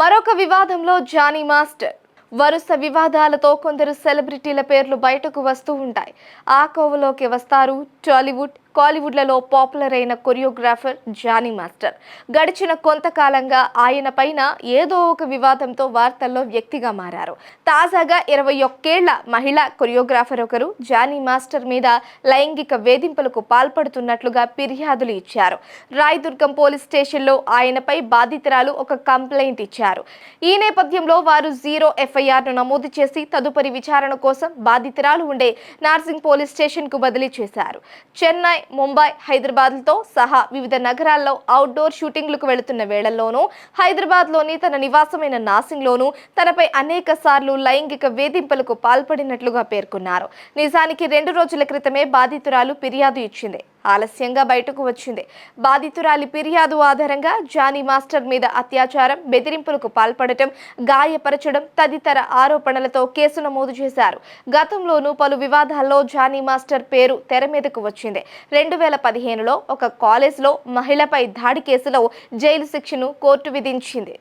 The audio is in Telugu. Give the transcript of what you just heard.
మరొక వివాదంలో జానీ మాస్టర్. వరుస వివాదాలతో కొందరు సెలబ్రిటీల పేర్లు బయటకు వస్తూ ఉంటాయి. ఆ కోవలోకి వస్తారు టాలీవుడ్ కాలీవుడ్లలో పాపులర్ అయిన కొరియోగ్రాఫర్ జానీ మాస్టర్. గడిచిన కొంతకాలంగా ఆయన పైన ఏదో ఒక వివాదంతో వార్తల్లో వ్యక్తిగా మారారు. తాజాగా ఇరవై ఒక్కేళ్ళ మహిళా కొరియోగ్రాఫర్ ఒకరు జానీ మాస్టర్ మీద లైంగిక వేధింపులకు పాల్పడుతున్నట్లుగా ఫిర్యాదులు ఇచ్చారు. రాయదుర్గం పోలీస్ స్టేషన్లో ఆయనపై బాధితురాలు ఒక కంప్లైంట్ ఇచ్చారు. ఈ నేపథ్యంలో వారు జీరో ఎఫ్ఐఆర్ను నమోదు చేసి తదుపరి విచారణ కోసం బాధితురాలు ఉండే నార్సింగ్ పోలీస్ స్టేషన్కు బదిలీ చేశారు. చెన్నై ముంబై హైదరాబాద్లతో సహా వివిధ నగరాల్లో అవుట్డోర్ షూటింగ్లకు వెళుతున్న వేళల్లోనూ హైదరాబాద్లోని తన నివాసమైన నాసింగ్లోనూ తనపై అనేక సార్లు లైంగిక వేధింపులకు పాల్పడినట్లుగా పేర్కొన్నారు. నిజానికి రెండు రోజుల క్రితమే బాధితురాలు ఫిర్యాదు ఇచ్చింది. ఆలస్యంగా బయటకు వచ్చింది. బాధితురాలి ఫిర్యాదు ఆధారంగా జానీ మాస్టర్ మీద అత్యాచారం బెదిరింపులకు పాల్పడటం గాయపరచడం తదితర ఆరోపణలతో కేసు నమోదు చేశారు. గతంలోనూ పలు వివాదాల్లో జానీ మాస్టర్ పేరు తెర మీదకు వచ్చింది. రెండు వేల పదిహేనులో ఒక కాలేజ్లో మహిళపై దాడి కేసులో జైలు శిక్షను కోర్టు విధించింది.